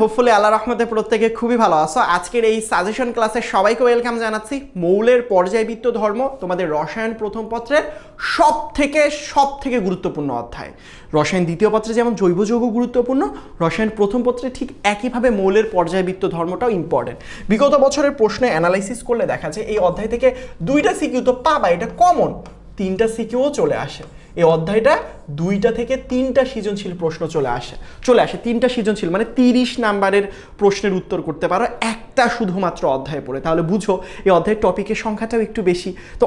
Hopefully আল্লাহ রহমতে প্রত্যেকে খুবই ভালো আছো। আজকের এই সাজেশন ক্লাসে সবাইকে ওয়েলকাম জানাচ্ছি। মৌলের পর্যায়বৃত্ত ধর্ম তোমাদের রসায়ন প্রথম পত্রের সব থেকে সব থেকে গুরুত্বপূর্ণ অধ্যায়। রসায়ন দ্বিতীয় পত্রে যেমন জৈব যৌগ গুরুত্বপূর্ণ, রসায়ন প্রথম পত্রে ঠিক একইভাবে মৌলের পর্যায়বৃত্ত ধর্মটাও ইম্পর্টেন্ট বিগত বছরের প্রশ্নে অ্যানালাইসিস করলে দেখা যায় এই অধ্যায় থেকে দুইটা সিকিউ তো পাবা এটা কমন তিনটা সিকিউও চলে আসে। এই অধ্যায়টা দুইটা থেকে তিনটা সৃজনশীল প্রশ্ন চলে আসে। চলে আসে তিনটা সৃজনশীল মানে তিরিশ নাম্বারের প্রশ্নের উত্তর করতে পারো। একটা শুধুমাত্র অধ্যায় পড়ে। তাহলে বুঝো, এই অধ্যায়ের টপিকের সংখ্যাটাও একটু বেশি। তো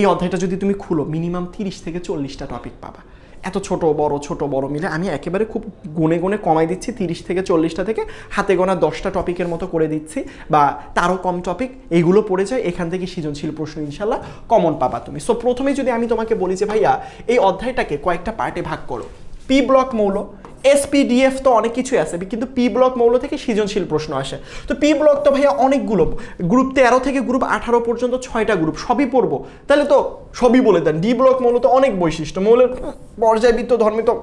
এই অধ্যায়টা যদি তুমি খুলো মিনিমাম তিরিশ থেকে চল্লিশটা টপিক পাবা। এত ছোট, বড় ছোট, বড় মিলে আমি একেবারে খুব গুনে গুনে কমাই দিচ্ছি, তিরিশ থেকে চল্লিশটা থেকে হাতে গোনা দশটা টপিকের মতো করে দিচ্ছি বা তারও কম টপিক এইগুলো পড়ে যায়, এখান থেকে সৃজনশীল প্রশ্ন ইনশাল্লাহ কমন পাবা তুমি। সো প্রথমে যদি আমি তোমাকে বলি যে, ভাইয়া, এই অধ্যায়টাকে কয়েকটা পার্টে ভাগ করো। পি ব্লক মৌল এসপিডিএফ তো অনেক কিছুই আছে কিন্তু পি ব্লক মৌল থেকে সৃজনশীল প্রশ্ন আসে। তো পি ব্লক তো ভাইয়া অনেকগুলো গ্রুপ তেরো থেকে গ্রুপ আঠারো পর্যন্ত ছয়টা গ্রুপ সবই পড়ব। তাহলে তো সবই বলে দেন। ডি ব্লক মৌল তো অনেক বৈশিষ্ট্য, মৌলের পর্যায়বৃত্ত ধর্মে তো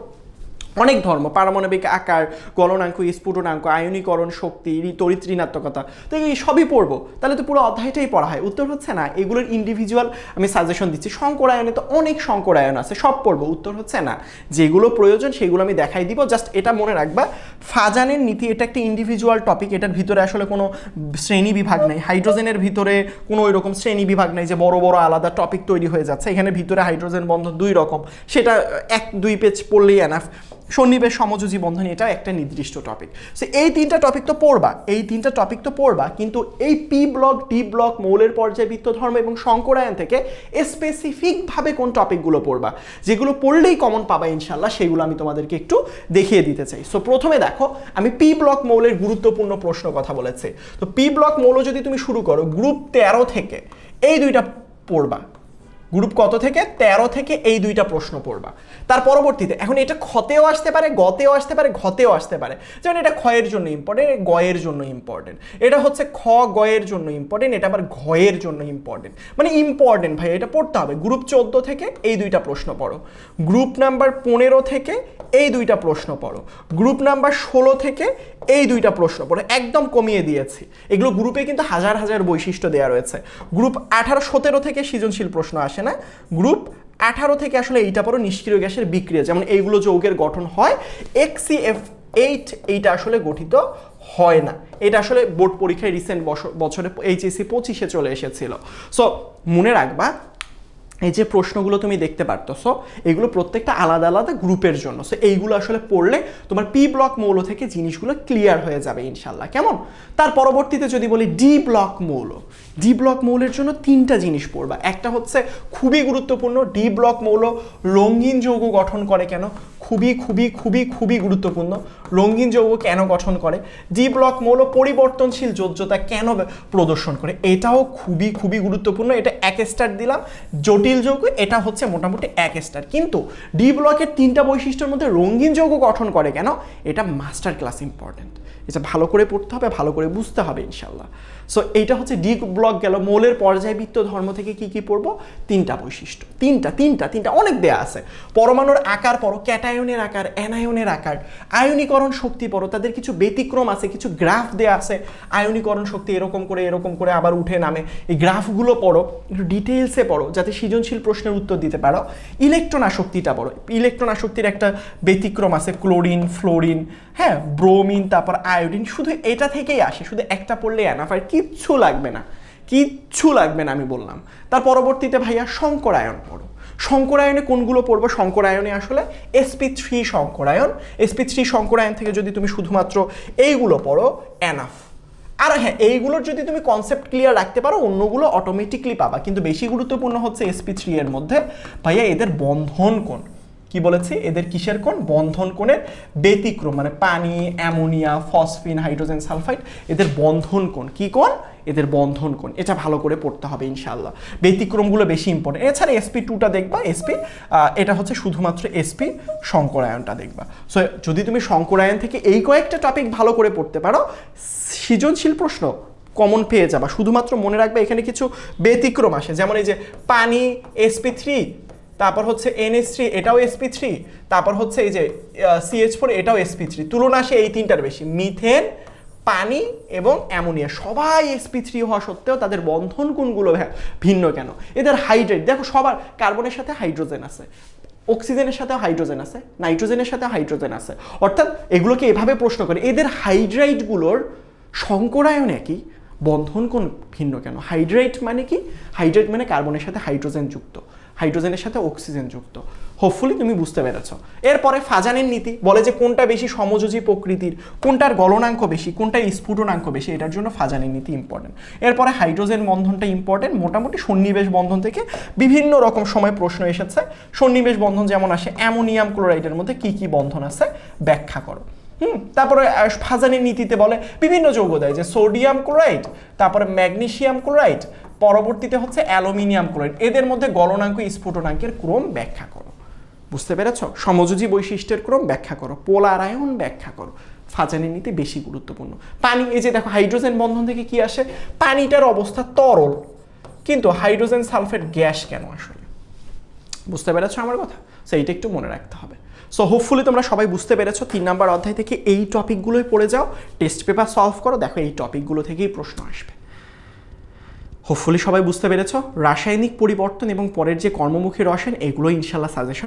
অনেক ধর্ম, পারমাণবিক আকার, গলনাঙ্ক, স্ফুটনাঙ্ক, আয়নীকরণ শক্তি তড়িৎ ঋণাত্মকতা। তো এই সবই পড়ব। তাহলে তো পুরো অধ্যায়টাই পড়া হয়। উত্তর হচ্ছে না, এগুলোর ইন্ডিভিজুয়াল আমি সাজেশন দিচ্ছি। শঙ্করায়নে তো অনেক শঙ্করায়ন আছে, সব পড়ব। উত্তর হচ্ছে না, যেগুলো প্রয়োজন সেগুলো আমি দেখাই দিব। জাস্ট এটা মনে রাখবা, ফাজানের নীতি, এটা একটা ইন্ডিভিজুয়াল টপিক এটার ভিতরে আসলে কোনো শ্রেণি বিভাগ নেই। হাইড্রোজেনের ভিতরে কোনো এরকম শ্রেণি বিভাগ নেই যে বড় বড়, আলাদা টপিক তৈরি হয়ে যাচ্ছে। এখানে ভিতরে হাইড্রোজেন বন্ধন দুই রকম। সেটা এক, দুই পেজ পড়লেই এনাফ সন্নিবেশ, সমযোজী বন্ধন এটা একটা নির্দিষ্ট টপিক সো এই তিনটা টপিক তো পড়বা, এই তিনটা টপিক তো পড়বা, কিন্তু এই পি ব্লক ডি ব্লক মৌলের পর্যায়বৃত্ত ধর্ম এবং শঙ্করায়ন থেকে স্পেসিফিকভাবে কোন টপিকগুলো পড়বা, যেগুলো পড়লেই কমন পাবা ইনশাল্লাহ সেগুলো আমি তোমাদেরকে একটু দেখিয়ে দিতে চাই। সো প্রথমে দেখো, আমি পি ব্লক মৌলের গুরুত্বপূর্ণ প্রশ্ন কথা বলেছি। তো পি ব্লক মৌল যদি তুমি শুরু করো গ্রুপ তেরো থেকে এই দুইটা পড়বা। গ্রুপ কত থেকে? তেরো থেকে এই দুইটা প্রশ্ন পড়বা। তার পরবর্তীতে, এখন এটা ক্ষতেও আসতে পারে, গতেও আসতে পারে, ঘতেও আসতে পারে। যেমন এটা ক্ষয়ের জন্য ইম্পর্টেন্ট গয়ের জন্য ইম্পর্টেন্ট এটা হচ্ছে খ গয়ের জন্য ইম্পর্টেন্ট এটা আবার ঘয়ের জন্য ইম্পর্টেন্ট মানে ইম্পর্টেন্ট ভাই, এটা পড়তে হবে। গ্রুপ চোদ্দ থেকে এই দুইটা প্রশ্ন পড়ো। গ্রুপ নাম্বার পনেরো থেকে এই দুইটা প্রশ্ন পড়ো। গ্রুপ নাম্বার ষোলো থেকে এই দুইটা প্রশ্ন পড়ো। একদম কমিয়ে দিয়েছি। এগুলো গ্রুপে কিন্তু হাজার হাজার বৈশিষ্ট্য দেওয়া রয়েছে। গ্রুপ আঠারো, সতেরো থেকে সৃজনশীল প্রশ্ন আসে। না। গ্রুপ আঠারো থেকে আসলে এইটা পরও নিষ্ক্রিয় গ্যাসের বিক্রিয়া। যেমন এইগুলো যৌগের গঠন হয় এক্সিএফ এইট এইটা আসলে গঠিত হয় না। এটা আসলে বোর্ড পরীক্ষায় রিসেন্ট বছরে এইচএসি পঁচিশে চলে এসেছিল। সো মনে রাখবা এই যে প্রশ্নগুলো তুমি দেখতে পারতেছো, এগুলো প্রত্যেকটা আলাদা আলাদা গ্রুপের জন্য। সো এইগুলো আসলে পড়লে তোমার পি ব্লক মৌল থেকে জিনিসগুলো ক্লিয়ার হয়ে যাবে ইনশাল্লাহ কেমন? তার পরবর্তীতে যদি বলি ডি ব্লক মৌল ডি ব্লক মৌলের জন্য তিনটা জিনিস পড়বা। একটা হচ্ছে খুবই গুরুত্বপূর্ণ ডি ব্লক মৌল রঙিন যৌগ গঠন করে কেন? খুবই খুবই খুবই খুবই গুরুত্বপূর্ণ। রঙিন যৌগ কেন গঠন করে? ডি ব্লক মৌল পরিবর্তনশীল যোজ্যতা কেন প্রদর্শন করে? এটাও খুবই খুবই গুরুত্বপূর্ণ। এটা এক স্টার দিলাম। জটিল যৌগ, এটা হচ্ছে মোটামুটি এক স্টার কিন্তু ডি ব্লকের তিনটা বৈশিষ্ট্যের মধ্যে রঙিন যৌগ গঠন করে কেন? এটা মাস্টার ক্লাস ইম্পর্টেন্ট এটা ভালো করে পড়তে হবে, ভালো করে বুঝতে হবে ইনশাল্লাহ সো এইটা হচ্ছে ডি ব্লক গেল। মৌলের পর্যায়বৃত্ত ধর্ম থেকে কি কি পড়ব? তিনটা বৈশিষ্ট্য। তিনটা তিনটা তিনটা, অনেক দেয়া আছে। পরমাণুর আকার পড়ো, ক্যাটায়নের আকার, অ্যানায়নের আকার। আয়নীকরণ শক্তি পড়ো, তাদের কিছু ব্যতিক্রম আছে, কিছু গ্রাফ দেয়া আছে। আয়নীকরণ শক্তি এরকম করে এরকম করে আবার উঠে নামে। এই গ্রাফগুলো পড়ো, একটু ডিটেলসে পড়ো, যাতে সৃজনশীল প্রশ্নের উত্তর দিতে পারো। ইলেকট্রন আসক্তিটা পড়ো। ইলেকট্রন আসক্তির একটা ব্যতিক্রম আছে, ক্লোরিন, ফ্লোরিন হ্যাঁ ব্রোমিন, তারপর আয়োডিন, শুধু এটা থেকেই আসে, শুধু একটা পড়লে এনাফ আর কিচ্ছু লাগবে না। কিচ্ছু লাগবে না আমি বললাম। তার পরবর্তীতে ভাইয়া শঙ্করায়ন পড়ো। শঙ্করায়নে কোনগুলো পড়ব? শঙ্করায়নে আসলে এসপি থ্রি শঙ্করায়ন। এসপি থ্রি শঙ্করায়ন থেকে যদি তুমি শুধুমাত্র এইগুলো পড়ো এনাফ আর হ্যাঁ এইগুলোর যদি তুমি কনসেপ্ট ক্লিয়ার রাখতে পারো, অন্যগুলো অটোমেটিকলি পাবা। কিন্তু বেশি গুরুত্বপূর্ণ হচ্ছে এসপি থ্রি এর মধ্যে। ভাইয়া, এদের বন্ধন কোণ কি বলেছি? এদের কিসের কোণ? বন্ধন কোণের ব্যতিক্রম মানে পানি, অ্যামোনিয়া, ফসফিন, হাইড্রোজেন সালফাইড, এদের বন্ধন কোণ। কি কোণ? এদের বন্ধন কোণ। এটা ভালো করে পড়তে হবে ইনশাল্লাহ ব্যতিক্রমগুলো বেশি ইম্পর্টেন্ট এছাড়া এসপি টুটা দেখবা এসপি এটা হচ্ছে শুধুমাত্র এসপি শঙ্করায়নটা দেখবা। সো যদি তুমি শঙ্করায়ন থেকে এই কয়েকটা টপিক ভালো করে পড়তে পারো, সৃজনশীল প্রশ্ন কমন পেয়ে যাবা। শুধুমাত্র মনে রাখবে এখানে কিছু ব্যতিক্রম আসে। যেমন এই যে পানি এসপি থ্রি তারপর হচ্ছে এনএস থ্রি এটাও এসপি থ্রি তারপর হচ্ছে এই যে সিএইচ ফোর এটাও এসপি থ্রি তুলনা সে এই তিনটার বেশি। মিথেন, পানি এবং অ্যামোনিয়া। সবাই এসপি থ্রি হওয়া সত্ত্বেও তাদের বন্ধন কোনগুলো ভিন্ন কেন? এদের হাইড্রেট। দেখো সবার কার্বনের সাথে হাইড্রোজেন আছে। অক্সিজেনের সাথে হাইড্রোজেন আছে। নাইট্রোজেনের সাথে হাইড্রোজেন আছে। অর্থাৎ এগুলোকে এভাবে প্রশ্ন করে। এদের হাইড্রাইটগুলোর সংকরায়ন একই। বন্ধন কোন ভিন্ন কেন? হাইড্রেট মানে কি? হাইড্রেট মানে কার্বনের সাথে হাইড্রোজেন যুক্ত। হাইড্রোজেনের সাথে অক্সিজেন যুক্ত। হোপফুলি তুমি বুঝতে পেরেছ। এরপরে ফাজানের নীতি, বলে যে কোনটা বেশি সমযোজী প্রকৃতির, কোনটার গলনাঙ্ক বেশি, কোনটার স্ফুটনাঙ্ক বেশি, এটার জন্য ফাজানের নীতি ইম্পর্টেন্ট এরপরে হাইড্রোজেন বন্ধনটা ইম্পর্টেন্ট মোটামুটি সন্নিবেশ বন্ধন থেকে বিভিন্ন রকম সময় প্রশ্ন এসেছে। সন্নিবেশ বন্ধন যেমন আসে, অ্যামোনিয়াম ক্লোরাইডের মধ্যে কি কি বন্ধন আছে ব্যাখ্যা করো। হুম তারপরে আহ, ফাজানের নীতিতে বলে বিভিন্ন যৌগ দেয় যে সোডিয়াম ক্লোরাইড তারপরে ম্যাগনেশিয়াম ক্লোরাইড পরবর্তীতে হচ্ছে অ্যালুমিনিয়াম ক্লোরাইড। এদের মধ্যে গলনাঙ্ক স্ফুটনাঙ্কের ক্রম ব্যাখ্যা করো। বুঝতে পেরেছ? সমযোজী বৈশিষ্ট্যের ক্রম ব্যাখ্যা করো পোলারায়ন ব্যাখ্যা করো। ফাজানের নীতি বেশি গুরুত্বপূর্ণ। পানি এই যে দেখো হাইড্রোজেন বন্ধন থেকে কি আসে? পানিটার অবস্থা তরল কিন্তু হাইড্রোজেন সালফেট গ্যাস কেন আসলে? বুঝতে পেরেছ আমার কথা? সেইটা একটু মনে রাখতে হবে। সো হোপফুলি তোমরা সবাই বুঝতে পেরেছ তিন নাম্বার অধ্যায় থেকে এই টপিকগুলোই পড়ে যাও, টেস্ট পেপার সলভ করো, দেখো এই টপিকগুলো থেকেই প্রশ্ন আসবে। হোপফুলি সবাই বুঝতে পেরেছ, রাসায়নিক পরিবর্তন এবং পরের যে কর্মমুখী রসায়ন এগুলো ইনশাল্লাহ সাজেশন